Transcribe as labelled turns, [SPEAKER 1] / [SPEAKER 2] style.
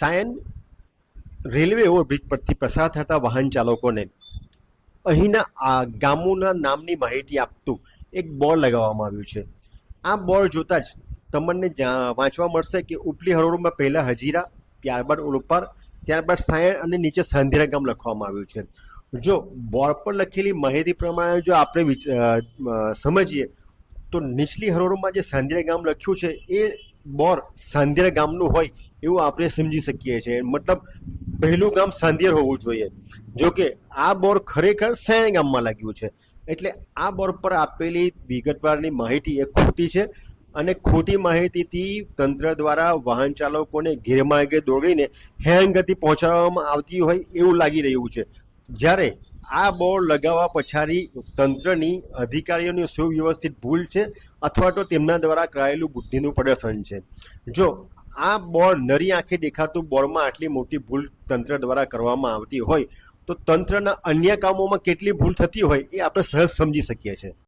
[SPEAKER 1] સાયન railway overbridge પરથી પસાર થતા વાહન ચાલકોને અહીંના આ ગામોના નામની માહિતી આપતું એક બોર્ડ લગાવવામાં આવ્યું છે. આ બોર્ડ જોતાં જ તમને વાંચવા મળશે કે ઉપલી હરોળમાં પહેલાં હજીરા, ત્યારબાદ ઉલપાર ત્યારબાદ સાયણ અને નીચે સાંધેરા ગામ લખવામાં આવ્યું છે. જો બોર્ડ પર લખેલી માહિતી પ્રમાણે જો આપણે સમજીએ તો નીચલી હરોળમાં જે સાંધેરા ગામ લખ્યું છે એ બોર સાંધેરા ગામનું હોય એવું આપણે સમજી શકીએ છીએ. મતલબ પહેલું ગામ સાંધિયર હોવું જોઈએ. જો કે આ બોર ખરેખર સેણ ગામમાં લાગ્યું છે. એટલે આ બોર પર આપેલી વિગતવારની માહિતી એ ખોટી છે અને ખોટી માહિતીથી તંત્ર દ્વારા વાહન ચાલકોને ગેરમાર્ગે દોડીને હેંગતિ પહોંચાડવામાં આવતી હોય એવું લાગી રહ્યું છે. જ્યારે આ બોર્ડ લગાવવા પછાડી તંત્રની અધિકારીઓની સુવ્યવસ્થિત ભૂલ છે અથવા તો તેમના દ્વારા કરાયેલું બુદ્ધિનું પ્રદર્શન છે. જો આ બોર્ડ નરી આંખે દેખાતું બોર્ડમાં આટલી મોટી ભૂલ તંત્ર દ્વારા કરવામાં આવતી હોય, તો તંત્રના અન્ય કામોમાં કેટલી ભૂલ થતી હોય એ આપણે સહજ સમજી શકીએ છીએ.